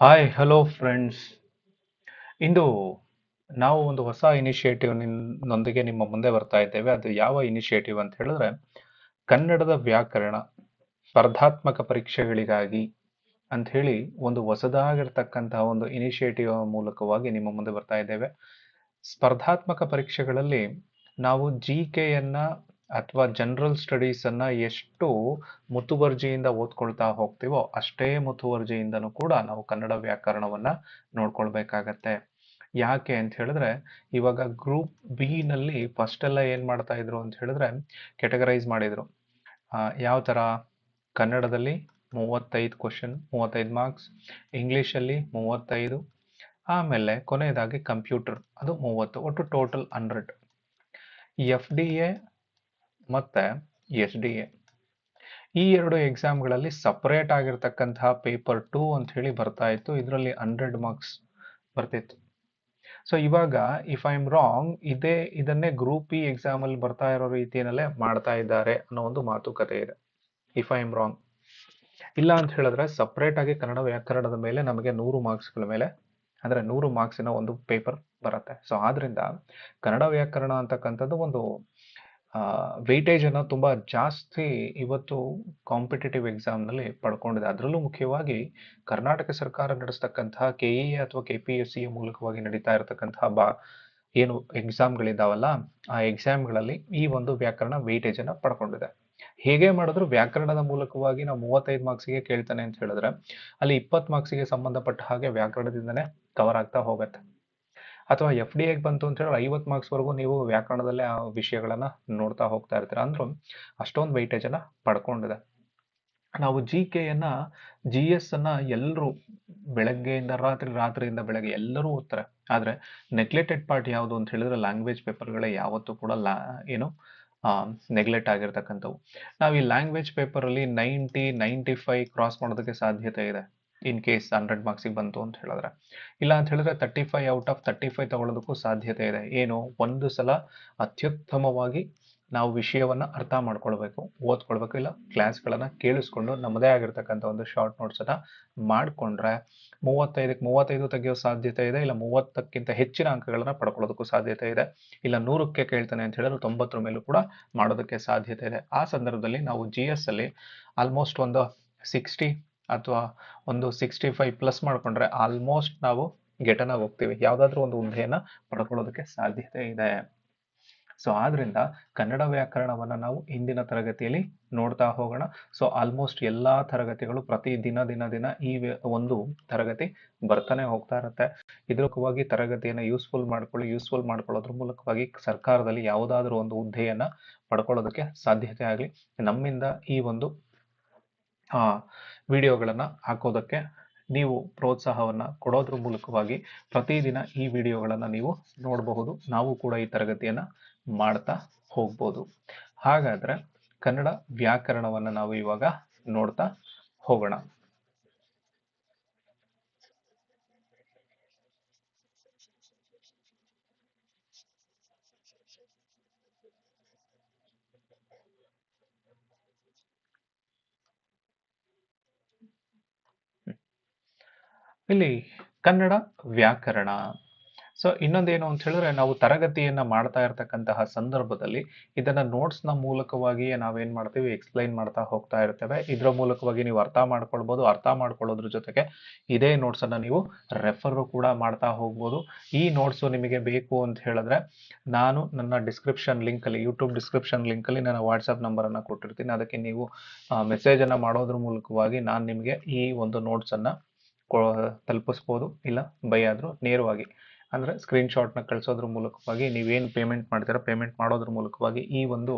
Hi hello friends ಇಂದು ನಾವು ಒಂದು ಹೊಸ ಇನಿಷಿಯೇಟಿವ್ ನೊಂದಿಗೆ ನಿಮ್ಮ ಮುಂದೆ ಬರ್ತಾ ಇದ್ದೇವೆ. ಅದು ಯಾವ ಇನಿಷಿಯೇಟಿವ್ ಅಂತ ಹೇಳಿದ್ರೆ, ಕನ್ನಡದ ವ್ಯಾಕರಣ ಸ್ಪರ್ಧಾತ್ಮಕ ಪರೀಕ್ಷೆಗಳಿಗಾಗಿ ಅಂತ ಹೇಳಿ ಒಂದು ಹೊಸದಾಗಿರ್ತಕ್ಕಂತಹ ಒಂದು ಇನಿಷಿಯೇಟಿವ್ ಮೂಲಕವಾಗಿ ನಿಮ್ಮ ಮುಂದೆ ಬರ್ತಾ ಇದ್ದೇವೆ. ಸ್ಪರ್ಧಾತ್ಮಕ ಪರೀಕ್ಷೆಗಳಲ್ಲಿ ನಾವು ಜಿ ಕೆಯನ್ನ ಅಥವಾ ಜನರಲ್ ಸ್ಟಡೀಸ್ ಅನ್ನ ಎಷ್ಟು ಮುತುವರ್ಜಿಯಿಂದ ಓದ್ಕೊಳ್ತಾ ಹೋಗ್ತೀವೋ ಅಷ್ಟೇ ಮುತುವರ್ಜಿಯಿಂದನೂ ಕೂಡ ನಾವು ಕನ್ನಡ ವ್ಯಾಕರಣವನ್ನ ನೋಡ್ಕೊಳ್ಬೇಕಾಗತ್ತೆ. ಯಾಕೆ ಅಂತ ಹೇಳಿದ್ರೆ, ಇವಾಗ ಗ್ರೂಪ್ ಬಿ ನಲ್ಲಿ ಫಸ್ಟ್ ಎಲ್ಲ ಏನ್ ಮಾಡ್ತಾ ಇದ್ರು ಅಂತ ಹೇಳಿದ್ರೆ ಕೆಟಗರೈಸ್ ಮಾಡಿದ್ರು. ಯಾವ ತರ? ಕನ್ನಡದಲ್ಲಿ ಮೂವತ್ತೈದು ಕ್ವಶನ್ ಮೂವತ್ತೈದು ಮಾರ್ಕ್ಸ್ ಇಂಗ್ಲಿಷಲ್ಲಿ ಮೂವತ್ತೈದು, ಆಮೇಲೆ ಕೊನೆಯದಾಗಿ ಕಂಪ್ಯೂಟರ್ ಅದು ಮೂವತ್ತು, ಒಟ್ಟು total hundred F D A ಮತ್ತೆ ಎಸ್ ಡಿ ಎ. ಈ ಎರಡು ಎಕ್ಸಾಮ್ಗಳಲ್ಲಿ ಸಪ್ರೇಟ್ ಆಗಿರ್ತಕ್ಕಂತಹ ಪೇಪರ್ ಟೂ ಅಂತ ಹೇಳಿ ಬರ್ತಾ ಇತ್ತು. ಇದರಲ್ಲಿ ಹಂಡ್ರೆಡ್ ಮಾರ್ಕ್ಸ್ ಬರ್ತಿತ್ತು. ಸೊ ಇವಾಗ ಇಫ್ ಐ ಎಂ ರಾಂಗ್ ಇದೇ, ಇದನ್ನೇ ಗ್ರೂಪ್ ಇ ಎಕ್ಸಾಮ್ ಅಲ್ಲಿ ಬರ್ತಾ ಇರೋ ರೀತಿಯಲ್ಲೇ ಮಾಡ್ತಾ ಇದ್ದಾರೆ ಅನ್ನೋ ಒಂದು ಮಾತುಕತೆ ಇದೆ. ಇಫ್ ಐ ಎಂ ರಾಂಗ್ ಇಲ್ಲ ಅಂತ ಹೇಳಿದ್ರೆ ಸಪ್ರೇಟ್ ಆಗಿ ಕನ್ನಡ ವ್ಯಾಕರಣದ ಮೇಲೆ ನಮಗೆ ನೂರು ಮಾರ್ಕ್ಸ್ಗಳ ಮೇಲೆ, ಅಂದ್ರೆ ನೂರು ಮಾರ್ಕ್ಸಿನ ಒಂದು ಪೇಪರ್ ಬರುತ್ತೆ. ಸೊ ಆದ್ರಿಂದ ಕನ್ನಡ ವ್ಯಾಕರಣ ಅಂತಕ್ಕಂಥದ್ದು ಒಂದು ವೆಯ್ಟೇಜ್ ಅನ್ನ ತುಂಬಾ ಜಾಸ್ತಿ ಇವತ್ತು ಕಾಂಪಿಟೇಟಿವ್ ಎಕ್ಸಾಮ್ನಲ್ಲಿ ಪಡ್ಕೊಂಡಿದೆ. ಅದರಲ್ಲೂ ಮುಖ್ಯವಾಗಿ ಕರ್ನಾಟಕ ಸರ್ಕಾರ ನಡೆಸ್ತಕ್ಕಂತಹ ಕೆಇ ಅಥವಾ ಕೆ ಪಿ ಎಸ್ ಸಿ ಮೂಲಕವಾಗಿ ನಡೀತಾ ಇರತಕ್ಕಂತಹ ಬಾ, ಏನು ಎಕ್ಸಾಮ್ಗಳಿದ್ದಾವಲ್ಲ ಆ ಎಕ್ಸಾಮ್ಗಳಲ್ಲಿ ಈ ಒಂದು ವ್ಯಾಕರಣ ವೆಯ್ಟೇಜ್ ಅನ್ನ ಪಡ್ಕೊಂಡಿದೆ. ಹೇಗೆ ಮಾಡಿದ್ರು? ವ್ಯಾಕರಣದ ಮೂಲಕವಾಗಿ ನಾವು ಮೂವತ್ತೈದು ಮಾರ್ಕ್ಸಿಗೆ ಕೇಳ್ತಾನೆ ಅಂತ ಹೇಳಿದ್ರೆ, ಅಲ್ಲಿ ಇಪ್ಪತ್ತು ಮಾರ್ಕ್ಸಿಗೆ ಸಂಬಂಧಪಟ್ಟ ಹಾಗೆ ವ್ಯಾಕರಣದಿಂದನೇ ಕವರ್ ಆಗ್ತಾ ಹೋಗುತ್ತೆ. ಅಥವಾ ಎಫ್ ಡಿ ಎಗ್ ಬಂತು ಅಂತ ಹೇಳಿದ್ರೆ ಐವತ್ತು ಮಾರ್ಕ್ಸ್ ವರೆಗೂ ನೀವು ವ್ಯಾಕರಣದಲ್ಲೇ ಆ ವಿಷಯಗಳನ್ನು ನೋಡ್ತಾ ಹೋಗ್ತಾ ಇರ್ತೀರ. ಅಂದ್ರೆ ಅಷ್ಟೊಂದು ವೈಟೇಜನ್ನು ಪಡ್ಕೊಂಡಿದೆ. ನಾವು ಜಿ ಕೆಯನ್ನು ಜಿ ಎಸ್ ಅನ್ನ ಎಲ್ಲರೂ ಬೆಳಗ್ಗೆಯಿಂದ ರಾತ್ರಿ, ರಾತ್ರಿಯಿಂದ ಬೆಳಗ್ಗೆ ಎಲ್ಲರೂ ಓದ್ತಾರೆ. ಆದರೆ ನೆಗ್ಲೆಕ್ಟೆಡ್ ಪಾರ್ಟ್ ಯಾವುದು ಅಂತ ಹೇಳಿದ್ರೆ ಲ್ಯಾಂಗ್ವೇಜ್ ಪೇಪರ್ಗಳೇ ಯಾವತ್ತೂ ಕೂಡ ಲಾ, ಏನು ನೆಗ್ಲೆಕ್ಟ್ ಆಗಿರ್ತಕ್ಕಂಥವು. ನಾವು ಈ ಲ್ಯಾಂಗ್ವೇಜ್ ಪೇಪರಲ್ಲಿ ನೈಂಟಿ ನೈಂಟಿ ಫೈವ್ ಕ್ರಾಸ್ ಮಾಡೋದಕ್ಕೆ ಸಾಧ್ಯತೆ ಇದೆ. ಇನ್ ಕೇಸ್ ಹಂಡ್ರೆಡ್ ಮಾರ್ಕ್ಸಿಗೆ ಬಂತು ಅಂತ ಹೇಳಿದ್ರೆ. ಇಲ್ಲ ಅಂತ ಹೇಳಿದ್ರೆ thirty five out of thirty five ತಗೊಳ್ಳೋದಕ್ಕೂ ಸಾಧ್ಯತೆ ಇದೆ. ಏನು? ಒಂದು ಸಲ ಅತ್ಯುತ್ತಮವಾಗಿ ನಾವು ವಿಷಯವನ್ನ ಅರ್ಥ ಮಾಡ್ಕೊಳ್ಬೇಕು, ಓದ್ಕೊಳ್ಬೇಕು, ಇಲ್ಲ ಕ್ಲಾಸ್ಗಳನ್ನು ಕೇಳಿಸ್ಕೊಂಡು ನಮ್ಮದೇ ಆಗಿರ್ತಕ್ಕಂಥ ಒಂದು ಶಾರ್ಟ್ ನೋಟ್ಸ್ ಅನ್ನ ಮಾಡ್ಕೊಂಡ್ರೆ ಮೂವತ್ತೈದಕ್ಕೆ ಮೂವತ್ತೈದು ತೆಗೆಯೋ ಸಾಧ್ಯತೆ ಇದೆ, ಇಲ್ಲ ಮೂವತ್ತಕ್ಕಿಂತ ಹೆಚ್ಚಿನ ಅಂಕಗಳನ್ನು ಪಡ್ಕೊಳ್ಳೋದಕ್ಕೂ ಸಾಧ್ಯತೆ ಇದೆ, ಇಲ್ಲ ನೂರಕ್ಕೆ ಕೇಳ್ತಾನೆ ಅಂತ ಹೇಳಿದ್ರೆ ತೊಂಬತ್ತರ ಮೇಲೂ ಕೂಡ ಮಾಡೋದಕ್ಕೆ ಸಾಧ್ಯತೆ ಇದೆ. ಆ ಸಂದರ್ಭದಲ್ಲಿ ನಾವು ಜಿ ಎಸ್ ಅಲ್ಲಿ ಆಲ್ಮೋಸ್ಟ್ ಒಂದು ಸಿಕ್ಸ್ಟಿ ಅಥವಾ ಒಂದು ಸಿಕ್ಸ್ಟಿ ಫೈವ್ ಪ್ಲಸ್ ಮಾಡ್ಕೊಂಡ್ರೆ ಆಲ್ಮೋಸ್ಟ್ ನಾವು ಗೆಟನಾಗಿ ಹೋಗ್ತೀವಿ. ಯಾವ್ದಾದ್ರು ಒಂದು ಹುದ್ದೆಯನ್ನ ಪಡ್ಕೊಳ್ಳೋದಕ್ಕೆ ಸಾಧ್ಯತೆ ಇದೆ. ಸೊ ಆದ್ರಿಂದ ಕನ್ನಡ ವ್ಯಾಕರಣವನ್ನ ನಾವು ಇಂದಿನ ತರಗತಿಯಲ್ಲಿ ನೋಡ್ತಾ ಹೋಗೋಣ. ಸೊ ಆಲ್ಮೋಸ್ಟ್ ಎಲ್ಲಾ ತರಗತಿಗಳು ಪ್ರತಿ ದಿನ ದಿನ ದಿನ ಈ ಒಂದು ತರಗತಿ ಬರ್ತಾನೆ ಹೋಗ್ತಾ ಇರುತ್ತೆ. ಇದ್ರವಾಗಿ ತರಗತಿಯನ್ನ ಯೂಸ್ಫುಲ್ ಮಾಡ್ಕೊಳ್ಳಿ ಯೂಸ್ಫುಲ್ ಮಾಡ್ಕೊಳ್ಳೋದ್ರ ಮೂಲಕವಾಗಿ ಸರ್ಕಾರದಲ್ಲಿ ಯಾವುದಾದ್ರೂ ಒಂದು ಹುದ್ದೆಯನ್ನ ಪಡ್ಕೊಳ್ಳೋದಕ್ಕೆ ಸಾಧ್ಯತೆ ಆಗಲಿ. ನಮ್ಮಿಂದ ಈ ಒಂದು, ಆ ವಿಡಿಯೋಗಳನ್ನ ಹಾಕೋದಕ್ಕೆ ನೀವು ಪ್ರೋತ್ಸಾಹವನ್ನು ಕೊಡೋದ್ರ ಮೂಲಕವಾಗಿ ಪ್ರತಿದಿನ ಈ ವಿಡಿಯೋಗಳನ್ನು ನೀವು ನೋಡಬಹುದು. ನಾವು ಕೂಡ ಈ ತರಗತಿಯನ್ನು ಮಾಡ್ತಾ ಹೋಗ್ಬೋದು. ಹಾಗಾದರೆ ಕನ್ನಡ ವ್ಯಾಕರಣವನ್ನು ನಾವು ಇವಾಗ ನೋಡ್ತಾ ಹೋಗೋಣ. ಇಲ್ಲಿ ಕನ್ನಡ ವ್ಯಾಕರಣ. ಸೊ ಇನ್ನೊಂದೇನು ಅಂತ ಹೇಳಿದ್ರೆ ನಾವು ತರಗತಿಯನ್ನ ಮಾಡ್ತಾ ಇರತಕ್ಕಂತಹ ಸಂದರ್ಭದಲ್ಲಿ ಇದನ್ನ ನೋಟ್ಸ್ನ ಮೂಲಕವಾಗಿಯೇ ನಾವೇನ್ ಮಾಡ್ತೀವಿ ಎಕ್ಸ್ಪ್ಲೈನ್ ಮಾಡ್ತಾ ಹೋಗ್ತಾ ಇರ್ತೇವೆ. ಇದರ ಮೂಲಕವಾಗಿ ನೀವು ಅರ್ಥ ಮಾಡ್ಕೊಳ್ಬಹುದು ಅರ್ಥ ಮಾಡ್ಕೊಳ್ಳೋದ್ರ ಜೊತೆಗೆ ಇದೇ ನೋಟ್ಸ್ ಅನ್ನ ನೀವು ರೆಫರ್ ಕೂಡ ಮಾಡ್ತಾ ಹೋಗ್ಬೋದು. ಈ ನೋಟ್ಸ್ ನಿಮಗೆ ಬೇಕು ಅಂತ ಹೇಳಿದ್ರೆ ನಾನು ನನ್ನ ಡಿಸ್ಕ್ರಿಪ್ಷನ್ ಲಿಂಕ್ ಅಲ್ಲಿ ಯೂಟ್ಯೂಬ್ ಡಿಸ್ಕ್ರಿಪ್ಷನ್ ಲಿಂಕ್ ಅಲ್ಲಿ ನನ್ನ ವಾಟ್ಸ್ಆಪ್ ನಂಬರ್ ಅನ್ನ ಕೊಟ್ಟಿರ್ತೀನಿ. ಅದಕ್ಕೆ ನೀವು ಮೆಸೇಜ್ ಅನ್ನ ಮಾಡೋದ್ರ ಮೂಲಕವಾಗಿ ನಾನು ನಿಮಗೆ ಈ ಒಂದು ನೋಟ್ಸ್ ಅನ್ನ ತಲುಪಿಸ್ಬೋದು, ಇಲ್ಲ ಬೈ ಆದರೂ ನೇರವಾಗಿ. ಅಂದರೆ ಸ್ಕ್ರೀನ್ಶಾಟ್ನ ಕಳಿಸೋದ್ರ ಮೂಲಕವಾಗಿ ನೀವೇನು ಪೇಮೆಂಟ್ ಮಾಡ್ತೀರಾ ಪೇಮೆಂಟ್ ಮಾಡೋದ್ರ ಮೂಲಕವಾಗಿ ಈ ಒಂದು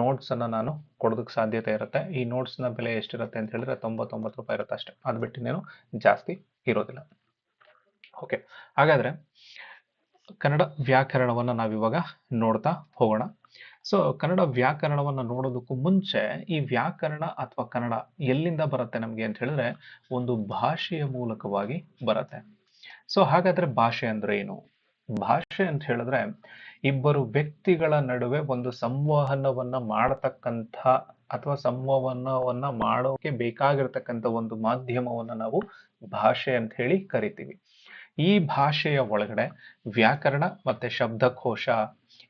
ನೋಟ್ಸನ್ನು ನಾನು ಕೊಡೋದಕ್ಕೆ ಸಾಧ್ಯತೆ ಇರುತ್ತೆ. ಈ ನೋಟ್ಸ್ನ ಬೆಲೆ ಎಷ್ಟಿರುತ್ತೆ ಅಂತ ಹೇಳಿದ್ರೆ ತೊಂಬತ್ತೊಂಬತ್ತು ರೂಪಾಯಿ ಇರುತ್ತೆ ಅಷ್ಟೇ. ಅದು ಬಿಟ್ಟಿನೇನು ಜಾಸ್ತಿ ಇರೋದಿಲ್ಲ. ಓಕೆ ಹಾಗಾದರೆ ಕನ್ನಡ ವ್ಯಾಕರಣವನ್ನು ನಾವಿವಾಗ ನೋಡ್ತಾ ಹೋಗೋಣ. ಸೊ ಕನ್ನಡ ವ್ಯಾಕರಣವನ್ನು ನೋಡೋದಕ್ಕೂ ಮುಂಚೆ ಈ ವ್ಯಾಕರಣ ಅಥವಾ ಕನ್ನಡ ಎಲ್ಲಿಂದ ಬರುತ್ತೆ ನಮಗೆ ಅಂತ ಹೇಳಿದ್ರೆ ಒಂದು ಭಾಷೆಯ ಮೂಲಕವಾಗಿ ಬರುತ್ತೆ. ಸೊ ಹಾಗಾದ್ರೆ ಭಾಷೆ ಅಂದ್ರೆ ಏನು? ಭಾಷೆ ಅಂತ ಹೇಳಿದ್ರೆ ಇಬ್ಬರು ವ್ಯಕ್ತಿಗಳ ನಡುವೆ ಒಂದು ಸಂವಹನವನ್ನ ಮಾಡತಕ್ಕಂಥ ಅಥವಾ ಸಂವಹನವನ್ನ ಮಾಡೋಕೆ ಬೇಕಾಗಿರ್ತಕ್ಕಂಥ ಒಂದು ಮಾಧ್ಯಮವನ್ನ ನಾವು ಭಾಷೆ ಅಂತ ಹೇಳಿ ಕರಿತೀವಿ. ಈ ಭಾಷೆಯ ಒಳಗಡೆ ವ್ಯಾಕರಣ ಮತ್ತೆ ಶಬ್ದಕೋಶ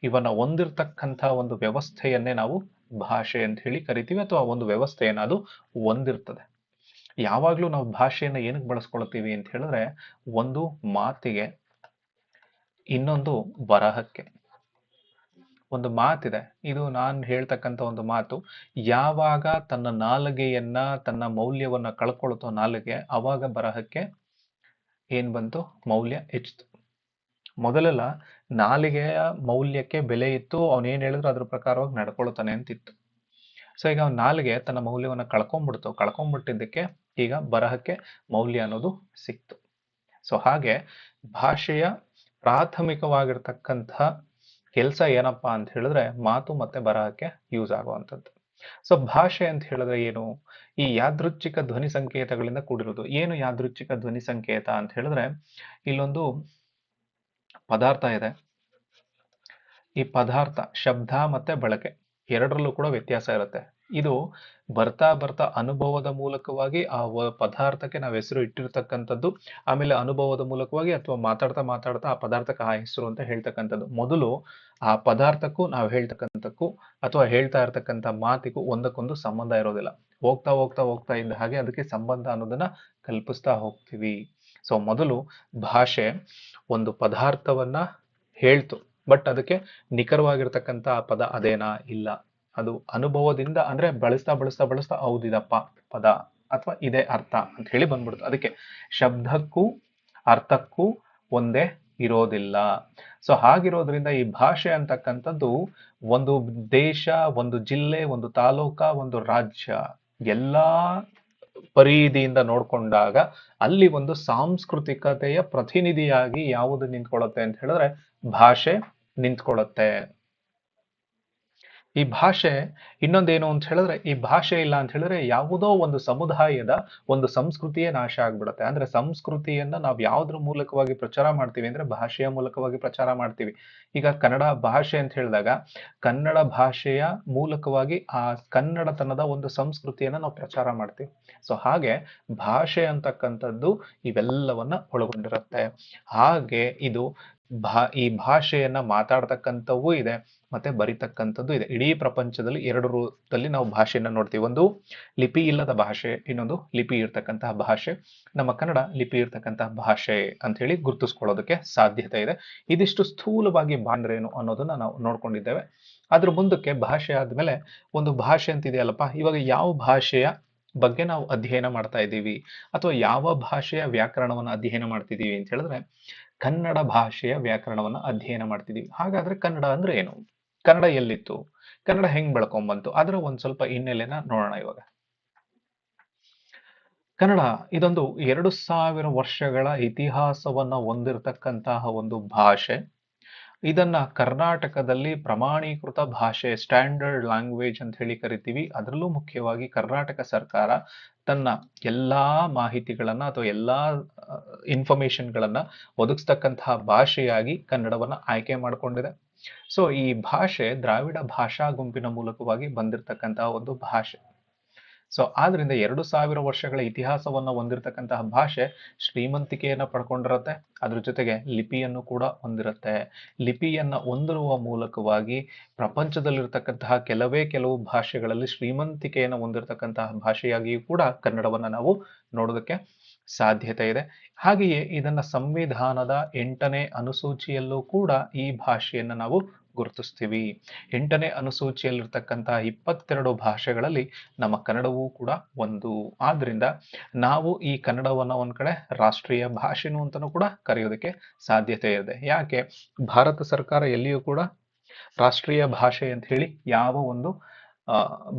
ಇವನ್ನ ಹೊಂದಿರತಕ್ಕಂಥ ಒಂದು ವ್ಯವಸ್ಥೆಯನ್ನೇ ನಾವು ಭಾಷೆ ಅಂತ ಹೇಳಿ ಕರಿತೀವಿ ಅಥವಾ ಒಂದು ವ್ಯವಸ್ಥೆಯನ್ನ ಅದು ಹೊಂದಿರ್ತದೆ. ಯಾವಾಗ್ಲೂ ನಾವು ಭಾಷೆಯನ್ನ ಏನಕ್ಕೆ ಬಳಸ್ಕೊಳ್ತೀವಿ ಅಂತ ಹೇಳಿದ್ರೆ ಒಂದು ಮಾತಿಗೆ ಇನ್ನೊಂದು ಬರಹಕ್ಕೆ. ಒಂದು ಮಾತಿದೆ. ಇದು ನಾನು ಹೇಳ್ತಕ್ಕಂಥ ಒಂದು ಮಾತು. ಯಾವಾಗ ತನ್ನ ನಾಲಿಗೆಯನ್ನ, ತನ್ನ ಮೌಲ್ಯವನ್ನ ಕಳ್ಕೊಳ್ತೋ ನಾಲಿಗೆ ಅವಾಗ ಬರಹಕ್ಕೆ ಏನ್ ಬಂತು? ಮೌಲ್ಯ ಹೆಚ್ಚಿತು. ಮೊದಲೆಲ್ಲ ನಾಲಿಗೆಯ ಮೌಲ್ಯಕ್ಕೆ ಬೆಲೆ ಇತ್ತು, ಅವನು ಏನ್ ಹೇಳಿದ್ರು ಅದ್ರ ಪ್ರಕಾರವಾಗಿ ನಡ್ಕೊಳ್ತಾನೆ ಅಂತಿತ್ತು. ಸೊ ಈಗ ಅವ್ನ ನಾಲಿಗೆ ತನ್ನ ಮೌಲ್ಯವನ್ನ ಕಳ್ಕೊಂಡ್ಬಿಡ್ತು. ಕಳ್ಕೊಂಡ್ಬಿಟ್ಟಿದ್ದಕ್ಕೆ ಈಗ ಬರಹಕ್ಕೆ ಮೌಲ್ಯ ಅನ್ನೋದು ಸಿಕ್ತು. ಸೊ ಹಾಗೆ ಭಾಷೆಯ ಪ್ರಾಥಮಿಕವಾಗಿರ್ತಕ್ಕಂಥ ಕೆಲಸ ಏನಪ್ಪಾ ಅಂತ ಹೇಳಿದ್ರೆ ಮಾತು ಮತ್ತೆ ಬರಹಕ್ಕೆ ಯೂಸ್ ಆಗುವಂಥದ್ದು. ಸೊ ಭಾಷೆ ಅಂತ ಹೇಳಿದ್ರೆ ಏನು? ಈ ಯಾದೃಚ್ಛಿಕ ಧ್ವನಿ ಸಂಕೇತಗಳಿಂದ ಕೂಡಿರೋದು. ಏನು ಯಾದೃಚ್ಛಿಕ ಧ್ವನಿ ಸಂಕೇತ ಅಂತ ಹೇಳಿದ್ರೆ ಇಲ್ಲೊಂದು ಪದಾರ್ಥ ಇದೆ. ಈ ಪದಾರ್ಥ ಶಬ್ದ ಮತ್ತೆ ಬಳಕೆ ಎರಡರಲ್ಲೂ ಕೂಡ ವ್ಯತ್ಯಾಸ ಇರುತ್ತೆ. ಇದು ಬರ್ತಾ ಬರ್ತಾ ಅನುಭವದ ಮೂಲಕವಾಗಿ ಆ ಪದಾರ್ಥಕ್ಕೆ ನಾವು ಹೆಸರು ಇಟ್ಟಿರ್ತಕ್ಕಂಥದ್ದು, ಆಮೇಲೆ ಅನುಭವದ ಮೂಲಕವಾಗಿ ಅಥವಾ ಮಾತಾಡ್ತಾ ಮಾತಾಡ್ತಾ ಆ ಪದಾರ್ಥಕ್ಕೆ ಆ ಹೆಸರು ಅಂತ ಹೇಳ್ತಕ್ಕಂಥದ್ದು. ಮೊದಲು ಆ ಪದಾರ್ಥಕ್ಕೂ ನಾವು ಹೇಳ್ತಕ್ಕಂಥಕ್ಕೂ ಅಥವಾ ಹೇಳ್ತಾ ಇರ್ತಕ್ಕಂಥ ಮಾತಿಗೂ ಒಂದಕ್ಕೊಂದು ಸಂಬಂಧ ಇರೋದಿಲ್ಲ. ಹೋಗ್ತಾ ಹೋಗ್ತಾ ಹೋಗ್ತಾ ಇದ್ದ ಹಾಗೆ ಅದಕ್ಕೆ ಸಂಬಂಧ ಅನ್ನೋದನ್ನ ಕಲ್ಪಿಸ್ತಾ ಹೋಗ್ತೀವಿ. ಸೊ, ಮೊದಲು ಭಾಷೆ ಒಂದು ಪದಾರ್ಥವನ್ನ ಹೇಳ್ತು, ಬಟ್ ಅದಕ್ಕೆ ನಿಖರವಾಗಿರ್ತಕ್ಕಂಥ ಪದ ಅದೇನಾ ಇಲ್ಲ. ಅದು ಅನುಭವದಿಂದ ಅಂದ್ರೆ ಬಳಸ್ತಾ ಬಳಸ್ತಾ ಬಳಸ್ತಾ ಹೌದಿದಪ್ಪ ಪದ ಅಥವಾ ಇದೇ ಅರ್ಥ ಅಂತ ಹೇಳಿ ಬಂದ್ಬಿಡುತ್ತೆ ಅದಕ್ಕೆ ಶಬ್ದಕ್ಕೂ ಅರ್ಥಕ್ಕೂ ಒಂದೇ ಇರೋದಿಲ್ಲ. ಸೊ ಹಾಗಿರೋದ್ರಿಂದ ಈ ಭಾಷೆ ಅಂತಕ್ಕಂಥದ್ದು ಒಂದು ದೇಶ, ಒಂದು ಜಿಲ್ಲೆ, ಒಂದು ತಾಲೂಕ, ಒಂದು ರಾಜ್ಯ ಎಲ್ಲ ಪರಿಧಿಯಿಂದ ನೋಡ್ಕೊಂಡಾಗ ಅಲ್ಲಿ ಒಂದು ಸಾಂಸ್ಕೃತಿಕತೆಯ ಪ್ರತಿನಿಧಿಯಾಗಿ ಯಾವುದು ನಿಂತ್ಕೊಳ್ಳುತ್ತೆ ಅಂತ ಹೇಳಿದ್ರೆ ಭಾಷೆ ನಿಂತ್ಕೊಳ್ಳುತ್ತೆ. ಈ ಭಾಷೆ ಇನ್ನೊಂದೇನು ಅಂತ ಹೇಳಿದ್ರೆ, ಈ ಭಾಷೆ ಇಲ್ಲ ಅಂತ ಹೇಳಿದ್ರೆ ಯಾವುದೋ ಒಂದು ಸಮುದಾಯದ ಒಂದು ಸಂಸ್ಕೃತಿಯೇ ನಾಶ ಆಗ್ಬಿಡುತ್ತೆ. ಅಂದ್ರೆ ಸಂಸ್ಕೃತಿಯನ್ನ ನಾವು ಯಾವ್ದ್ರ ಮೂಲಕವಾಗಿ ಪ್ರಚಾರ ಮಾಡ್ತೀವಿ ಅಂದ್ರೆ ಭಾಷೆಯ ಮೂಲಕವಾಗಿ ಪ್ರಚಾರ ಮಾಡ್ತೀವಿ. ಈಗ ಕನ್ನಡ ಭಾಷೆ ಅಂತ ಹೇಳಿದಾಗ, ಕನ್ನಡ ಭಾಷೆಯ ಮೂಲಕವಾಗಿ ಆ ಕನ್ನಡತನದ ಒಂದು ಸಂಸ್ಕೃತಿಯನ್ನ ನಾವು ಪ್ರಚಾರ ಮಾಡ್ತೀವಿ. ಸೊ ಹಾಗೆ ಭಾಷೆ ಅಂತಕ್ಕಂಥದ್ದು ಇವೆಲ್ಲವನ್ನ ಒಳಗೊಂಡಿರುತ್ತೆ. ಹಾಗೆ ಇದು ಭಾ, ಈ ಭಾಷೆಯನ್ನ ಮಾತಾಡ್ತಕ್ಕಂಥವೂ ಇದೆ, ಮತ್ತೆ ಬರಿತಕ್ಕಂಥದ್ದು ಇದೆ. ಇಡೀ ಪ್ರಪಂಚದಲ್ಲಿ ಎರಡು ರೂಪದಲ್ಲಿ ನಾವು ಭಾಷೆಯನ್ನ ನೋಡ್ತೀವಿ. ಒಂದು ಲಿಪಿ ಇಲ್ಲದ ಭಾಷೆ, ಇನ್ನೊಂದು ಲಿಪಿ ಇರ್ತಕ್ಕಂತಹ ಭಾಷೆ. ನಮ್ಮ ಕನ್ನಡ ಲಿಪಿ ಇರ್ತಕ್ಕಂತಹ ಭಾಷೆ ಅಂತ ಹೇಳಿ ಗುರುತಿಸ್ಕೊಳ್ಳೋದಕ್ಕೆ ಸಾಧ್ಯತೆ ಇದೆ. ಇದಿಷ್ಟು ಸ್ಥೂಲವಾಗಿ ಬಾಂಡ್ರೇನು ಅನ್ನೋದನ್ನ ನಾವು ನೋಡ್ಕೊಂಡಿದ್ದೇವೆ. ಅದ್ರ ಮುಂದಕ್ಕೆ ಭಾಷೆ ಆದ್ಮೇಲೆ ಒಂದು ಭಾಷೆ ಅಂತಿದೆಯಲ್ಲಪ್ಪ, ಇವಾಗ ಯಾವ ಭಾಷೆಯ ಬಗ್ಗೆ ನಾವು ಅಧ್ಯಯನ ಮಾಡ್ತಾ ಇದ್ದೀವಿ? ಅಥವಾ ಯಾವ ಭಾಷೆಯ ವ್ಯಾಕರಣವನ್ನು ಅಧ್ಯಯನ ಮಾಡ್ತಿದ್ದೀವಿ ಅಂತ ಹೇಳಿದ್ರೆ ಕನ್ನಡ ಭಾಷೆಯ ವ್ಯಾಕರಣವನ್ನು ಅಧ್ಯಯನ ಮಾಡ್ತಿದ್ದೀವಿ ಹಾಗಾದ್ರೆ ಕನ್ನಡ ಅಂದ್ರೆ ಏನು? ಕನ್ನಡ ಎಲ್ಲಿತ್ತು? ಕನ್ನಡ ಹೆಂಗ್ ಬೆಳ್ಕೊಂಬಂತು? ಅದರ ಒಂದ್ ಸ್ವಲ್ಪ ಹಿನ್ನೆಲೆನ ನೋಡೋಣ ಇವಾಗ. ಕನ್ನಡ ಇದೊಂದು ಎರಡು ಸಾವಿರ ವರ್ಷಗಳ ಇತಿಹಾಸವನ್ನ ಹೊಂದಿರತಕ್ಕಂತಹ ಒಂದು ಭಾಷೆ. ಇದನ್ನ ಕರ್ನಾಟಕದಲ್ಲಿ ಪ್ರಮಾಣೀಕೃತ ಭಾಷೆ ಸ್ಟ್ಯಾಂಡರ್ಡ್ ಲ್ಯಾಂಗ್ವೇಜ್ ಅಂತ ಹೇಳಿ ಕರಿತೀವಿ. ಅದರಲ್ಲೂ ಮುಖ್ಯವಾಗಿ ಕರ್ನಾಟಕ ಸರ್ಕಾರ ತನ್ನ ಎಲ್ಲಾ ಮಾಹಿತಿಗಳನ್ನ ಅಥವಾ ಎಲ್ಲಾ ಇನ್ಫಾರ್ಮೇಶನ್ಗಳನ್ನ ಒದಗಿಸ್ತಕ್ಕಂತಹ ಭಾಷೆಯಾಗಿ ಕನ್ನಡವನ್ನ ಆಯ್ಕೆ ಮಾಡಿಕೊಂಡಿದೆ. ಸೊ ಈ ಭಾಷೆ ದ್ರಾವಿಡ ಭಾಷಾ ಗುಂಪಿನ ಮೂಲಕವಾಗಿ ಬಂದಿರತಕ್ಕಂತಹ ಒಂದು ಭಾಷೆ. ಸೊ ಆದ್ರಿಂದ ಎರಡು ಸಾವಿರ ವರ್ಷಗಳ ಇತಿಹಾಸವನ್ನು ಹೊಂದಿರತಕ್ಕಂತಹ ಭಾಷೆ ಶ್ರೀಮಂತಿಕೆಯನ್ನು ಪಡ್ಕೊಂಡಿರತ್ತೆ. ಅದ್ರ ಜೊತೆಗೆ ಲಿಪಿಯನ್ನು ಕೂಡ ಹೊಂದಿರುತ್ತೆ. ಲಿಪಿಯನ್ನ ಹೊಂದಿರುವ ಮೂಲಕವಾಗಿ ಪ್ರಪಂಚದಲ್ಲಿರ್ತಕ್ಕಂತಹ ಕೆಲವೇ ಕೆಲವು ಭಾಷೆಗಳಲ್ಲಿ ಶ್ರೀಮಂತಿಕೆಯನ್ನು ಹೊಂದಿರತಕ್ಕಂತಹ ಭಾಷೆಯಾಗಿಯೂ ಕೂಡ ಕನ್ನಡವನ್ನ ನಾವು ನೋಡೋದಕ್ಕೆ ಸಾಧ್ಯತೆ ಇದೆ. ಹಾಗೆಯೇ ಇದನ್ನ ಸಂವಿಧಾನದ ಎಂಟನೇ ಅನುಸೂಚಿಯಲ್ಲೂ ಕೂಡ ಈ ಭಾಷೆಯನ್ನು ನಾವು ಗುರುತಿಸ್ತೀವಿ. ಎಂಟನೇ ಅನುಸೂಚಿಯಲ್ಲಿರ್ತಕ್ಕಂತಹ ಇಪ್ಪತ್ತೆರಡು ಭಾಷೆಗಳಲ್ಲಿ ನಮ್ಮ ಕನ್ನಡವೂ ಕೂಡ ಒಂದು. ಆದ್ದರಿಂದ ನಾವು ಈ ಕನ್ನಡವನ್ನ ಒಂದ್ ಕಡೆ ರಾಷ್ಟ್ರೀಯ ಭಾಷೆನು ಅಂತಾನೂ ಕೂಡ ಕರೆಯೋದಕ್ಕೆ ಸಾಧ್ಯತೆ ಇದೆ. ಯಾಕೆ? ಭಾರತ ಸರ್ಕಾರ ಎಲ್ಲಿಯೂ ಕೂಡ ರಾಷ್ಟ್ರೀಯ ಭಾಷೆ ಅಂತ ಹೇಳಿ ಯಾವ ಒಂದು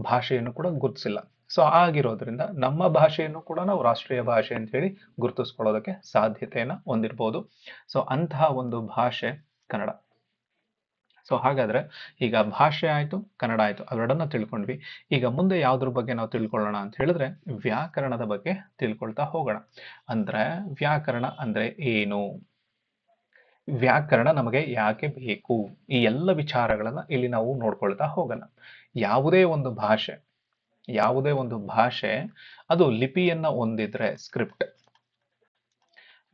ಭಾಷೆಯನ್ನು ಕೂಡ ಗುರುತಿಸಿಲ್ಲ. ಸೊ, ಆಗಿರೋದ್ರಿಂದ ನಮ್ಮ ಭಾಷೆಯನ್ನು ಕೂಡ ನಾವು ರಾಷ್ಟ್ರೀಯ ಭಾಷೆ ಅಂತ ಹೇಳಿ ಗುರುತಿಸ್ಕೊಳ್ಳೋದಕ್ಕೆ ಸಾಧ್ಯತೆಯನ್ನ ಹೊಂದಿರ್ಬೋದು. ಸೊ, ಅಂತಹ ಒಂದು ಭಾಷೆ ಕನ್ನಡ. ಸೊ ಹಾಗಾದ್ರೆ ಈಗ ಭಾಷೆ ಆಯಿತು, ಕನ್ನಡ ಆಯಿತು, ಅವೆರಡನ್ನ ತಿಳ್ಕೊಂಡ್ವಿ. ಈಗ ಮುಂದೆ ಯಾವುದ್ರ ಬಗ್ಗೆ ನಾವು ತಿಳ್ಕೊಳ್ಳೋಣ ಅಂತ ಹೇಳಿದ್ರೆ ವ್ಯಾಕರಣದ ಬಗ್ಗೆ ತಿಳ್ಕೊಳ್ತಾ ಹೋಗೋಣ. ಅಂದ್ರೆ ವ್ಯಾಕರಣ ಅಂದ್ರೆ ಏನು? ವ್ಯಾಕರಣ ನಮಗೆ ಯಾಕೆ ಬೇಕು? ಈ ಎಲ್ಲ ವಿಚಾರಗಳನ್ನ ಇಲ್ಲಿ ನಾವು ನೋಡ್ಕೊಳ್ತಾ ಹೋಗೋಣ. ಯಾವುದೇ ಒಂದು ಭಾಷೆ, ಯಾವುದೇ ಒಂದು ಭಾಷೆ, ಅದು ಲಿಪಿಯನ್ನ ಹೊಂದಿದ್ರೆ, ಸ್ಕ್ರಿಪ್ಟ್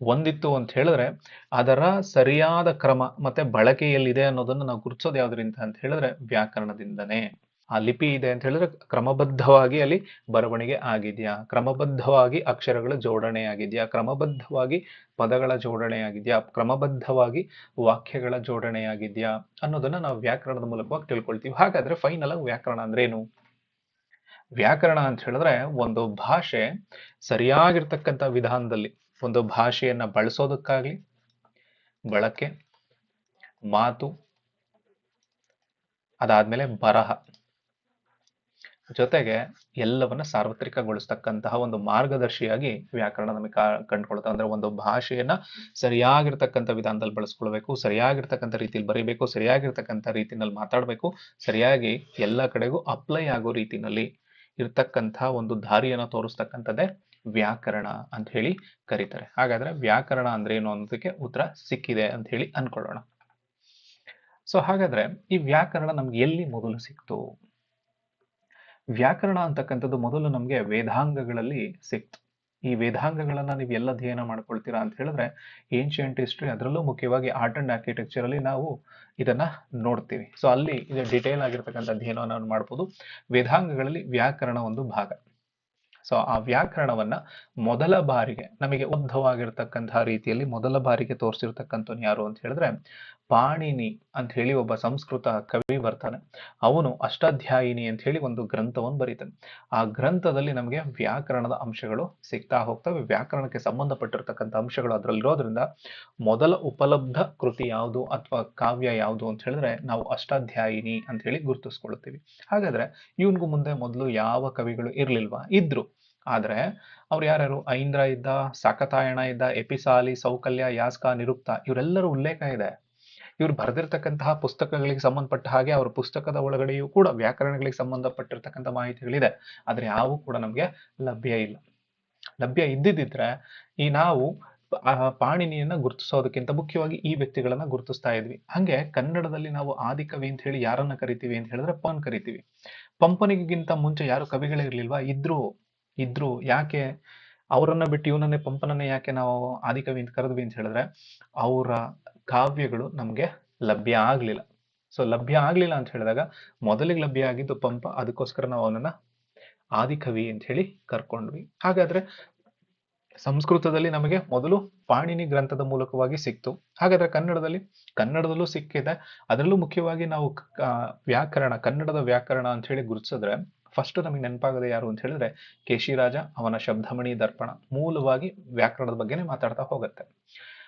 ಒಂದಿತ್ತು ಅಂತ ಹೇಳಿದ್ರೆ ಅದರ ಸರಿಯಾದ ಕ್ರಮ ಮತ್ತೆ ಬಳಕೆಯಲ್ಲಿದೆ ಅನ್ನೋದನ್ನು ನಾವು ಗುರುತಿಸೋದು ಯಾವ್ದ್ರಿಂದ ಅಂತ ಹೇಳಿದ್ರೆ ವ್ಯಾಕರಣದಿಂದನೇ. ಆ ಲಿಪಿ ಇದೆ ಅಂತ ಹೇಳಿದ್ರೆ ಕ್ರಮಬದ್ಧವಾಗಿ ಅಲ್ಲಿ ಬರವಣಿಗೆ ಆಗಿದೆಯಾ? ಕ್ರಮಬದ್ಧವಾಗಿ ಅಕ್ಷರಗಳ ಜೋಡಣೆ ಆಗಿದೆಯಾ? ಕ್ರಮಬದ್ಧವಾಗಿ ಪದಗಳ ಜೋಡಣೆ ಆಗಿದೆಯಾ? ಕ್ರಮಬದ್ಧವಾಗಿ ವಾಕ್ಯಗಳ ಜೋಡಣೆ ಆಗಿದೆಯಾ? ಅನ್ನೋದನ್ನ ನಾವು ವ್ಯಾಕರಣದ ಮೂಲಕವಾಗಿ ತಿಳ್ಕೊಳ್ತೀವಿ. ಹಾಗಾದ್ರೆ ಫೈನಲ್ ಆಗಿ ವ್ಯಾಕರಣ ಅಂದ್ರೆ ಏನು? ವ್ಯಾಕರಣ ಅಂತ ಹೇಳಿದ್ರೆ ಒಂದು ಭಾಷೆ ಸರಿಯಾಗಿರ್ತಕ್ಕಂಥ ವಿಧಾನದಲ್ಲಿ ಒಂದು ಭಾಷೆಯನ್ನ ಬಳಸೋದಕ್ಕಾಗಲಿ, ಬಳಕೆ, ಮಾತು, ಅದಾದಮೇಲೆ ಬರಹ. ಜೊತೆಗೆ ಎಲ್ಲವನ್ನ ಸಾರ್ವತ್ರಿಕಗೊಳಿಸ್ತಕ್ಕಂತಹ ಒಂದು ಮಾರ್ಗದರ್ಶಿಯಾಗಿ ವ್ಯಾಕರಣ ನಮಗೆ ಕಾ- ಕಂಡುಕೊಳ್ತಾ, ಅಂದ್ರೆ ಒಂದು ಭಾಷೆಯನ್ನ ಸರಿಯಾಗಿರ್ತಕ್ಕಂಥ ವಿಧಾನದಲ್ಲಿ ಬಳಸ್ಕೊಳ್ಬೇಕು, ಸರಿಯಾಗಿರ್ತಕ್ಕಂಥ ರೀತಿಯಲ್ಲಿ ಬರೀಬೇಕು, ಸರಿಯಾಗಿರ್ತಕ್ಕಂಥ ರೀತಿನಲ್ಲಿ ಮಾತಾಡಬೇಕು, ಸರಿಯಾಗಿ ಎಲ್ಲ ಕಡೆಗೂ ಅಪ್ಲೈ ಆಗೋ ರೀತಿನಲ್ಲಿ ಇರ್ತಕ್ಕಂಥ ಒಂದು ದಾರಿಯನ್ನು ತೋರಿಸ್ತಕ್ಕಂಥದ್ದೇ ವ್ಯಾಕರಣ ಅಂತ ಹೇಳಿ ಕರೀತಾರೆ. ಹಾಗಾದ್ರೆ ವ್ಯಾಕರಣ ಅಂದ್ರೆ ಏನು ಅನ್ನೋದಕ್ಕೆ ಉತ್ತರ ಸಿಕ್ಕಿದೆ ಅಂತ ಹೇಳಿ ಅನ್ಕೊಳ್ಳೋಣ. ಸೊ ಹಾಗಾದ್ರೆ ಈ ವ್ಯಾಕರಣ ನಮ್ಗೆ ಎಲ್ಲಿ ಮೊದಲು ಸಿಕ್ತು? ವ್ಯಾಕರಣ ಅಂತಕ್ಕಂಥದ್ದು ಮೊದಲು ನಮ್ಗೆ ವೇದಾಂಗಗಳಲ್ಲಿ ಸಿಕ್ತು. ಈ ವೇದಾಂಗಗಳನ್ನ ನೀವು ಎಲ್ಲ ಅಧ್ಯಯನ ಮಾಡ್ಕೊಳ್ತೀರಾ ಅಂತ ಹೇಳಿದ್ರೆ ಏನ್ಷಿಯಂಟ್ ಹಿಸ್ಟ್ರಿ ಅದರಲ್ಲೂ ಮುಖ್ಯವಾಗಿ ಆರ್ಟ್ ಅಂಡ್ ಆರ್ಕಿಟೆಕ್ಚರ್ ಅಲ್ಲಿ ನಾವು ಇದನ್ನ ನೋಡ್ತೀವಿ. ಸೊ ಅಲ್ಲಿ ಇದು ಡಿಟೇಲ್ ಆಗಿರ್ತಕ್ಕಂಥ ಅಧ್ಯಯನವನ್ನು ಮಾಡ್ಬೋದು. ವೇದಾಂಗಗಳಲ್ಲಿ ವ್ಯಾಕರಣ ಒಂದು ಭಾಗ. ಸೊ ಆ ವ್ಯಾಕರಣವನ್ನ ಮೊದಲ ಬಾರಿಗೆ ನಮಗೆ ಉದ್ಧವಾಗಿರ್ತಕ್ಕಂತಹ ರೀತಿಯಲ್ಲಿ ಮೊದಲ ಬಾರಿಗೆ ತೋರಿಸಿರ್ತಕ್ಕಂಥವ್ನು ಯಾರು ಅಂತ ಹೇಳಿದ್ರೆ ಪಾಣಿನಿ ಅಂತ ಹೇಳಿ ಒಬ್ಬ ಸಂಸ್ಕೃತ ಕವಿ ಬರ್ತಾನೆ. ಅವನು ಅಷ್ಟಾಧ್ಯಾಯಿನಿ ಅಂತ ಹೇಳಿ ಒಂದು ಗ್ರಂಥವನ್ನು ಬರೀತಾನೆ. ಆ ಗ್ರಂಥದಲ್ಲಿ ನಮಗೆ ವ್ಯಾಕರಣದ ಅಂಶಗಳು ಸಿಗ್ತಾ ಹೋಗ್ತವೆ. ವ್ಯಾಕರಣಕ್ಕೆ ಸಂಬಂಧಪಟ್ಟಿರ್ತಕ್ಕಂಥ ಅಂಶಗಳು ಅದರಲ್ಲಿರೋದ್ರಿಂದ ಮೊದಲ ಉಪಲಬ್ಧ ಕೃತಿ ಯಾವುದು ಅಥವಾ ಕಾವ್ಯ ಯಾವುದು ಅಂತ ಹೇಳಿದ್ರೆ ನಾವು ಅಷ್ಟಾಧ್ಯಾಯಿನಿ ಅಂತ ಹೇಳಿ ಗುರುತಿಸ್ಕೊಳ್ತೀವಿ. ಹಾಗಾದ್ರೆ ಇವನ್ಗೂ ಮುಂದೆ ಮೊದಲು ಯಾವ ಕವಿಗಳು ಇರ್ಲಿಲ್ವಾ? ಇದ್ರು. ಆದ್ರೆ ಅವ್ರು ಯಾರ್ಯಾರು ಐಂದ್ರ ಇದ್ದ, ಸಾಕತಾಯಣ ಇದ್ದ, ಎಪಿಸಾಲಿ, ಸೌಕಲ್ಯ, ಯಾಸ್ಕ, ನಿರುಕ್ತ ಇವರೆಲ್ಲರ ಉಲ್ಲೇಖ ಇದೆ. ಇವ್ರು ಬರೆದಿರ್ತಕ್ಕಂತಹ ಪುಸ್ತಕಗಳಿಗೆ ಸಂಬಂಧಪಟ್ಟ ಹಾಗೆ ಅವ್ರ ಪುಸ್ತಕದ ಒಳಗಡೆಯೂ ಕೂಡ ವ್ಯಾಕರಣಗಳಿಗೆ ಸಂಬಂಧಪಟ್ಟಿರ್ತಕ್ಕಂಥ ಮಾಹಿತಿಗಳಿದೆ. ಆದರೆ ಯಾವೂ ಕೂಡ ನಮಗೆ ಲಭ್ಯ ಇಲ್ಲ. ಲಭ್ಯ ಇದ್ದಿದ್ದಿದ್ರೆ ಈ ನಾವು ಪಾಣಿನಿಯನ್ನು ಗುರುತಿಸೋದಕ್ಕಿಂತ ಮುಖ್ಯವಾಗಿ ಈ ವ್ಯಕ್ತಿಗಳನ್ನ ಗುರುತಿಸ್ತಾ ಇದ್ವಿ. ಹಾಗೆ ಕನ್ನಡದಲ್ಲಿ ನಾವು ಆದಿಕವಿ ಅಂತ ಹೇಳಿ ಯಾರನ್ನ ಕರಿತೀವಿ ಅಂತ ಹೇಳಿದ್ರೆ ಪನ್ ಕರಿತೀವಿ. ಪಂಪನಿಗಿಂತ ಮುಂಚೆ ಯಾರು ಕವಿಗಳೇ ಇದ್ರೂ ಇದ್ರು ಇದ್ರು ಯಾಕೆ ಅವರನ್ನ ಬಿಟ್ಟು ಇವನನ್ನೇ ಪಂಪನನ್ನೇ ಯಾಕೆ ನಾವು ಆದಿಕವಿ ಅಂತ ಕರೆದ್ವಿ ಅಂತ ಹೇಳಿದ್ರೆ ಅವರ ಕಾವ್ಯಗಳು ನಮ್ಗೆ ಲಭ್ಯ ಆಗ್ಲಿಲ್ಲ. ಸೊ ಲಭ್ಯ ಆಗ್ಲಿಲ್ಲ ಅಂತ ಹೇಳಿದಾಗ ಮೊದಲಿಗೆ ಲಭ್ಯ ಆಗಿದ್ದು ಪಂಪ, ಅದಕ್ಕೋಸ್ಕರ ನಾವು ಅವನನ್ನ ಆದಿಕವಿ ಅಂತ ಹೇಳಿ ಕರ್ಕೊಂಡ್ವಿ. ಹಾಗಾದ್ರೆ ಸಂಸ್ಕೃತದಲ್ಲಿ ನಮಗೆ ಮೊದಲು ಪಾಣಿನಿ ಗ್ರಂಥದ ಮೂಲಕವಾಗಿ ಸಿಕ್ತು. ಹಾಗಾದ್ರೆ ಕನ್ನಡದಲ್ಲಿ, ಕನ್ನಡದಲ್ಲೂ ಸಿಕ್ಕಿದೆ. ಅದರಲ್ಲೂ ಮುಖ್ಯವಾಗಿ ನಾವು ವ್ಯಾಕರಣ, ಕನ್ನಡದ ವ್ಯಾಕರಣ ಅಂತ ಹೇಳಿ ಗುರುತಿಸಿದ್ರೆ ಫಸ್ಟ್ ನಮಗೆ ನೆನಪಾಗದೆ ಯಾರು ಅಂತ ಹೇಳಿದ್ರೆ ಕೇಶಿರಾಜ ಅವನ ಶಬ್ದಮಣಿ ದರ್ಪಣ ಮೂಲವಾಗಿ ವ್ಯಾಕರಣದ ಬಗ್ಗೆನೇ ಮಾತಾಡ್ತಾ ಹೋಗುತ್ತೆ.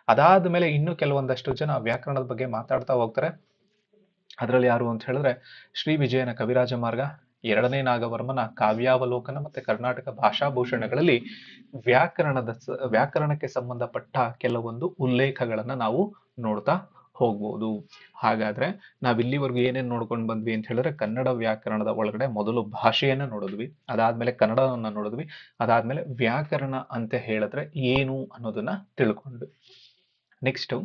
ಅದಾದ ಮೇಲೆ ಇನ್ನು ಕೆಲವೊಂದಷ್ಟು ಜನ ವ್ಯಾಕರಣದ ಬಗ್ಗೆ ಮಾತಾಡ್ತಾ ಹೋಗ್ತಾರೆ. ಅದರಲ್ಲಿ ಯಾರು ಅಂತ ಹೇಳಿದ್ರೆ ಶ್ರೀ ವಿಜಯನ ಕವಿರಾಜ ಮಾರ್ಗ, ಎರಡನೇ ನಾಗವರ್ಮನ ಕಾವ್ಯಾವಲೋಕನ ಮತ್ತೆ ಕರ್ನಾಟಕ ಭಾಷಾಭೂಷಣಗಳಲ್ಲಿ ವ್ಯಾಕರಣದ ವ್ಯಾಕರಣಕ್ಕೆ ಸಂಬಂಧಪಟ್ಟ ಕೆಲವೊಂದು ಉಲ್ಲೇಖಗಳನ್ನ ನಾವು ನೋಡ್ತಾ ಹೋಗ್ಬೋದು. ಹಾಗಾದ್ರೆ ನಾವ್ ಇಲ್ಲಿವರೆಗೂ ಏನೇನ್ ನೋಡ್ಕೊಂಡು ಬಂದ್ವಿ ಅಂತ ಹೇಳಿದ್ರೆ ಕನ್ನಡ ವ್ಯಾಕರಣದ ಒಳಗಡೆ ಮೊದಲು ಭಾಷೆಯನ್ನ ನೋಡಿದ್ವಿ. ಅದಾದ್ಮೇಲೆ ಕನ್ನಡವನ್ನ ನೋಡಿದ್ವಿ. ಅದಾದ್ಮೇಲೆ ವ್ಯಾಕರಣ ಅಂತ ಹೇಳಿದ್ರೆ ಏನು ಅನ್ನೋದನ್ನ ತಿಳ್ಕೊಂಡ್ವಿ. ನೆಕ್ಸ್ಟ್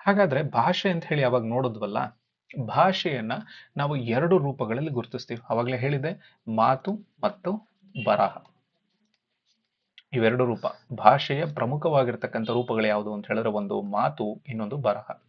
ಹಾಗಾದ್ರೆ ಭಾಷೆ ಅಂತ ಹೇಳಿ ಅವಾಗ ನೋಡಿದ್ವಲ್ಲ, ಭಾಷೆಯನ್ನ ನಾವು ಎರಡು ರೂಪಗಳಲ್ಲಿ ಗುರುತಿಸ್ತೀವಿ. ಅವಾಗಲೇ ಹೇಳಿದೆ ಮಾತು ಮತ್ತು ಬರಹ. ಇವೆರಡು ರೂಪ. ಭಾಷೆಯ ಪ್ರಮುಖವಾಗಿರ್ತಕ್ಕಂಥ ರೂಪಗಳು ಯಾವುದು ಅಂತ ಹೇಳಿದ್ರೆ ಒಂದು ಮಾತು, ಇನ್ನೊಂದು ಬರಹ.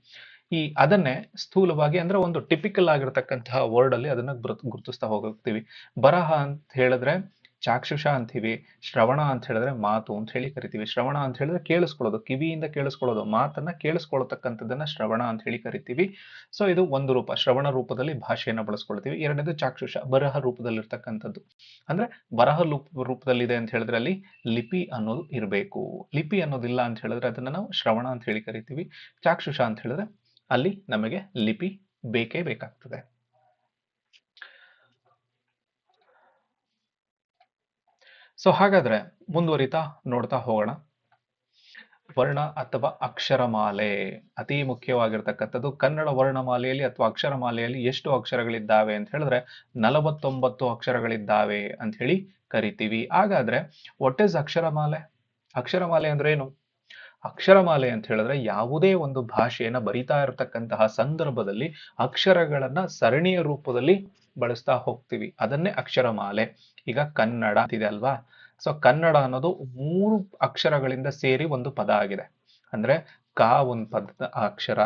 ಈ ಅದನ್ನೇ ಸ್ಥೂಲವಾಗಿ ಅಂದ್ರೆ ಒಂದು ಟಿಪಿಕಲ್ ಆಗಿರ್ತಕ್ಕಂತಹ ವರ್ಡ್ ಅಲ್ಲಿ ಅದನ್ನ ಗುರುತ್- ಗುರುತಿಸ್ತಾ ಹೋಗ್ತೀವಿ. ಬರಹ ಅಂತ ಹೇಳಿದ್ರೆ ಚಾಕ್ಷುಷ ಅಂತೀವಿ, ಶ್ರವಣ ಅಂತ ಹೇಳಿದ್ರೆ ಮಾತು ಅಂತ ಹೇಳಿ ಕರಿತೀವಿ. ಶ್ರವಣ ಅಂತ ಹೇಳಿದ್ರೆ ಕೇಳಿಸ್ಕೊಳ್ಳೋದು, ಕಿವಿಯಿಂದ ಕೇಳಿಸ್ಕೊಳ್ಳೋದು, ಮಾತನ್ನ ಕೇಳಿಸ್ಕೊಳ್ತಕ್ಕಂಥದ್ದನ್ನ ಶ್ರವಣ ಅಂತ ಹೇಳಿ ಕರಿತೀವಿ. ಸೊ ಇದು ಒಂದು ರೂಪ, ಶ್ರವಣ ರೂಪದಲ್ಲಿ ಭಾಷೆಯನ್ನ ಬಳಸ್ಕೊಳ್ತೀವಿ. ಎರಡನೇದು ಚಾಕ್ಷುಷ, ಬರಹ ರೂಪದಲ್ಲಿರ್ತಕ್ಕಂಥದ್ದು. ಅಂದ್ರೆ ಬರಹ ರೂಪ, ರೂಪದಲ್ಲಿದೆ ಅಂತ ಹೇಳಿದ್ರೆ ಅಲ್ಲಿ ಲಿಪಿ ಅನ್ನೋದು ಇರಬೇಕು. ಲಿಪಿ ಅನ್ನೋದಿಲ್ಲ ಅಂತ ಹೇಳಿದ್ರೆ ಅದನ್ನ ನಾವು ಶ್ರವಣ ಅಂತ ಹೇಳಿ ಕರಿತೀವಿ. ಚಾಕ್ಷುಷ ಅಂತ ಹೇಳಿದ್ರೆ ಅಲ್ಲಿ ನಮಗೆ ಲಿಪಿ ಬೇಕೇ ಬೇಕಾಗ್ತದೆ. ಸೊ ಹಾಗಾದ್ರೆ ಮುಂದುವರಿತಾ ನೋಡ್ತಾ ಹೋಗೋಣ. ವರ್ಣ ಅಥವಾ ಅಕ್ಷರಮಾಲೆ. ಅತಿ ಮುಖ್ಯವಾಗಿರ್ತಕ್ಕಂಥದ್ದು ಕನ್ನಡ ವರ್ಣಮಾಲೆಯಲ್ಲಿ ಅಥವಾ ಅಕ್ಷರಮಾಲೆಯಲ್ಲಿ ಎಷ್ಟು ಅಕ್ಷರಗಳಿದ್ದಾವೆ ಅಂತ ಹೇಳಿದ್ರೆ ನಲವತ್ತೊಂಬತ್ತು ಅಕ್ಷರಗಳಿದ್ದಾವೆ ಅಂತ ಹೇಳಿ ಕರಿತೀವಿ. ಹಾಗಾದ್ರೆ ವಾಟ್ ಈಸ್ ಅಕ್ಷರಮಾಲೆ? ಅಕ್ಷರಮಾಲೆ ಅಂದ್ರೆ ಏನು? ಅಕ್ಷರಮಾಲೆ ಅಂತ ಹೇಳಿದ್ರೆ ಯಾವುದೇ ಒಂದು ಭಾಷೆಯನ್ನ ಬರಿತಾ ಇರತಕ್ಕಂತಹ ಸಂದರ್ಭದಲ್ಲಿ ಅಕ್ಷರಗಳನ್ನ ಸರಣಿಯ ರೂಪದಲ್ಲಿ ಬಳಸ್ತಾ ಹೋಗ್ತೀವಿ. ಅದನ್ನೇ ಅಕ್ಷರಮಾಲೆ. ಈಗ ಕನ್ನಡ ಇದೆ ಅಲ್ವಾ? ಸೊ ಕನ್ನಡ ಅನ್ನೋದು ಮೂರು ಅಕ್ಷರಗಳಿಂದ ಸೇರಿ ಒಂದು ಪದ ಆಗಿದೆ. ಅಂದ್ರೆ, ಕ ಒಂದು ಪದ ಅಕ್ಷರ,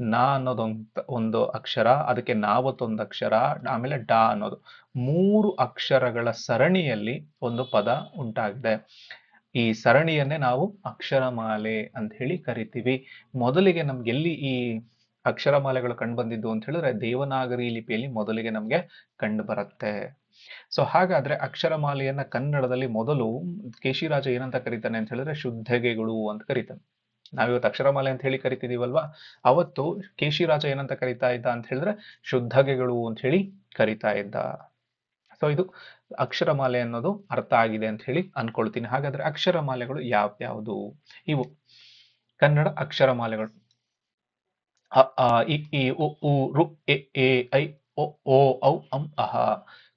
ನ ಅನ್ನೋದೊಂದು ಒಂದು ಅಕ್ಷರ, ಅದಕ್ಕೆ ನಾವತ್ತೊಂದು ಅಕ್ಷರ, ಆಮೇಲೆ ಡ ಅನ್ನೋದು. ಮೂರು ಅಕ್ಷರಗಳ ಸರಣಿಯಲ್ಲಿ ಒಂದು ಪದ ಉಂಟಾಗಿದೆ. ಈ ಸರಣಿಯನ್ನೇ ನಾವು ಅಕ್ಷರಮಾಲೆ ಅಂತ ಹೇಳಿ ಕರಿತೀವಿ. ಮೊದಲಿಗೆ ನಮ್ಗೆ ಎಲ್ಲಿ ಈ ಅಕ್ಷರಮಾಲೆಗಳು ಕಂಡು ಬಂದಿದ್ದು ಅಂತ ಹೇಳಿದ್ರೆ ದೇವನಾಗರಿ ಲಿಪಿಯಲ್ಲಿ ಮೊದಲಿಗೆ ನಮ್ಗೆ ಕಂಡು ಬರುತ್ತೆ. ಸೊ ಹಾಗಾದ್ರೆ ಅಕ್ಷರಮಾಲೆಯನ್ನ ಕನ್ನಡದಲ್ಲಿ ಮೊದಲು ಕೇಶಿರಾಜ ಏನಂತ ಕರೀತಾನೆ ಅಂತ ಹೇಳಿದ್ರೆ ಶುದ್ಧಗೆಗಳು ಅಂತ ಕರೀತಾನೆ. ನಾವಿವತ್ತು ಅಕ್ಷರಮಾಲೆ ಅಂತ ಹೇಳಿ ಕರಿತಿದೀವಲ್ವಾ? ಅವತ್ತು ಕೇಶಿರಾಜ ಏನಂತ ಕರಿತಾ ಇದ್ದ ಅಂತ ಹೇಳಿದ್ರೆ ಶುದ್ಧಗೆಗಳು ಅಂತ ಹೇಳಿ ಕರಿತಾ ಇದ್ದ. ಸೊ ಇದು ಅಕ್ಷರಮಾಲೆ ಅನ್ನೋದು ಅರ್ಥ ಆಗಿದೆ ಅಂತ ಹೇಳಿ ಅನ್ಕೊಳ್ತೀನಿ. ಹಾಗಾದ್ರೆ ಅಕ್ಷರಮಾಲೆಗಳು ಯಾವ್ಯಾವುದು? ಇವು. ಕನ್ನಡ ಅಕ್ಷರಮಾಲೆಗಳು. ಅ ಅ ಇ ಈ ಉ ಊ ರು ಎ ಏ ಐ ಒ ಓ ಔ ಅಂ ಅಹ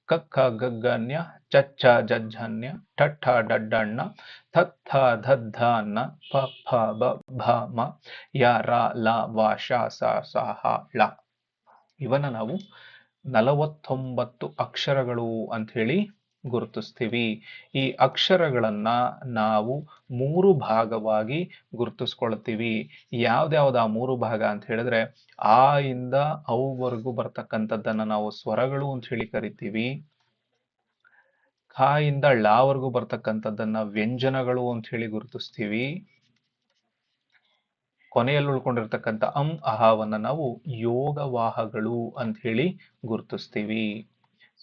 ಕ ಖ ಗ ಗ ನ್ಯ ಚ ಛ ಜ ಝ ನ್ಯ ಠ ಠ ಡ ಡ ಣ ಥ ಥ ಧ ಧ ನ ಪ ಫ ಬ ಭ ಮ ಯ ರ ಲ ವ ಶ ಸ ಸ ಹ ಳ ಇವನ್ನ ನಾವು ನಲವತ್ತೊಂಬತ್ತು ಅಕ್ಷರಗಳು ಅಂತ ಹೇಳಿ ಗುರುತಿಸ್ತೀವಿ. ಈ ಅಕ್ಷರಗಳನ್ನ ನಾವು ಮೂರು ಭಾಗವಾಗಿ ಗುರುತಿಸ್ಕೊಳ್ತೀವಿ. ಯಾವ್ದ್ಯಾವ್ದು ಆ ಮೂರು ಭಾಗ ಅಂತ ಹೇಳಿದ್ರೆ, ಆ ಇಂದ ಅವುವರೆಗೂ ಬರ್ತಕ್ಕಂಥದ್ದನ್ನ ನಾವು ಸ್ವರಗಳು ಅಂತ ಹೇಳಿ ಕರಿತೀವಿ. ಖಾ ಇಂದ ಳವರೆಗೂ ಬರ್ತಕ್ಕಂಥದ್ದನ್ನ ವ್ಯಂಜನಗಳು ಅಂತ ಹೇಳಿ ಗುರುತಿಸ್ತೀವಿ. ಕೊನೆಯಲ್ಲಿ ಉಳ್ಕೊಂಡಿರ್ತಕ್ಕಂಥ ಅಂ ಅಹಾವನ್ನ ನಾವು ಯೋಗವಾಹಗಳು ಅಂತ ಹೇಳಿ ಗುರುತಿಸ್ತೀವಿ.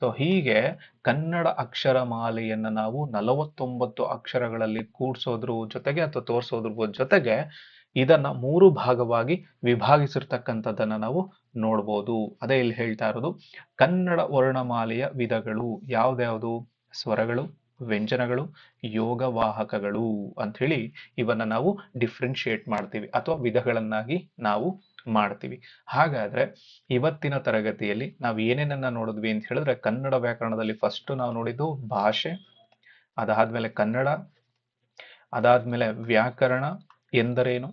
ಸೊ ಹೀಗೆ ಕನ್ನಡ ಅಕ್ಷರಮಾಲೆಯನ್ನ ನಾವು ನಲವತ್ತೊಂಬತ್ತು ಅಕ್ಷರಗಳಲ್ಲಿ ಕೂಡ್ಸೋದ್ರ ಜೊತೆಗೆ ಅಥವಾ ತೋರಿಸೋದ್ರ ಜೊತೆಗೆ ಇದನ್ನ ಮೂರು ಭಾಗವಾಗಿ ವಿಭಾಗಿಸಿರ್ತಕ್ಕಂಥದ್ದನ್ನ ನಾವು ನೋಡ್ಬೋದು. ಅದೇ ಇಲ್ಲಿ ಹೇಳ್ತಾ ಇರೋದು, ಕನ್ನಡ ವರ್ಣಮಾಲೆಯ ವಿಧಗಳು ಯಾವ್ದ್ಯಾವುದು ಸ್ವರಗಳು, ವ್ಯಂಜನಗಳು, ಯೋಗವಾಹಕಗಳು ಹೇಳಿ ಇವನ್ನ ನಾವು ಡಿಫ್ರೆನ್ಶಿಯೇಟ್ ಮಾಡ್ತೀವಿ. ಅಥವಾ ವಿಧಗಳನ್ನಾಗಿ ನಾವು ಮಾಡ್ತೀವಿ. ಹಾಗಾದ್ರೆ ಇವತ್ತಿನ ತರಗತಿಯಲ್ಲಿ ನಾವು ಏನೇನನ್ನ ನೋಡಿದ್ವಿ ಅಂತ ಹೇಳಿದ್ರೆ ಕನ್ನಡ ವ್ಯಾಕರಣದಲ್ಲಿ ಫಸ್ಟ್ ನಾವು ನೋಡಿದ್ದು ಭಾಷೆ, ಅದಾದ್ಮೇಲೆ ಕನ್ನಡ, ಅದಾದ್ಮೇಲೆ ವ್ಯಾಕರಣ ಎಂದರೇನು?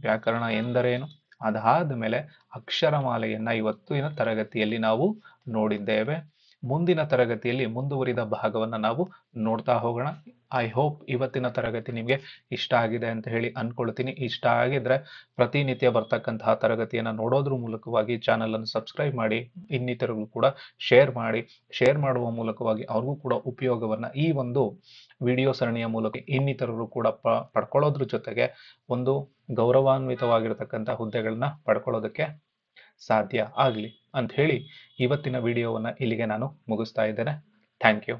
ವ್ಯಾಕರಣ ಎಂದರೇನು? ಅದಾದ್ಮೇಲೆ ಅಕ್ಷರಮಾಲೆಯನ್ನ ಇವತ್ತಿನ ತರಗತಿಯಲ್ಲಿ ನಾವು ನೋಡಿದ್ದೇವೆ. ಮುಂದಿನ ತರಗತಿಯಲ್ಲಿ ಮುಂದುವರಿದ ಭಾಗವನ್ನು ನಾವು ನೋಡ್ತಾ ಹೋಗೋಣ. ಐ ಹೋಪ್ ಇವತ್ತಿನ ತರಗತಿ ನಿಮಗೆ ಇಷ್ಟ ಆಗಿದೆ ಅಂತ ಹೇಳಿ ಅಂದ್ಕೊಳ್ತೀನಿ ಇಷ್ಟ ಆಗಿದ್ರೆ ಪ್ರತಿನಿತ್ಯ ಬರ್ತಕ್ಕಂತಹ ತರಗತಿಯನ್ನು ನೋಡೋದ್ರ ಮೂಲಕವಾಗಿ ಚಾನಲ್ ಅನ್ನು ಸಬ್ಸ್ಕ್ರೈಬ್ ಮಾಡಿ ಇನ್ನಿತರಿಗೂ ಕೂಡ ಶೇರ್ ಮಾಡಿ ಶೇರ್ ಮಾಡುವ ಮೂಲಕವಾಗಿ ಅವ್ರಿಗೂ ಕೂಡ ಉಪಯೋಗವನ್ನ ಈ ಒಂದು ವಿಡಿಯೋ ಸರಣಿಯ ಮೂಲಕ ಇನ್ನಿತರರು ಕೂಡ ಪ, ಪಡ್ಕೊಳ್ಳೋದ್ರ ಜೊತೆಗೆ ಒಂದು ಗೌರವಾನ್ವಿತವಾಗಿರ್ತಕ್ಕಂಥ ಹುದ್ದೆಗಳನ್ನ ಪಡ್ಕೊಳ್ಳೋದಕ್ಕೆ ಸಾಧ್ಯ ಆಗಲಿ. ಅಂತ ಹೇಳಿ ಇವತ್ತಿನ ವಿಡಿಯೋವನ್ನು ಇಲ್ಲಿಗೆ ನಾನು ಮುಗಿಸ್ತಾ ಇದ್ದೇನೆ. Thank you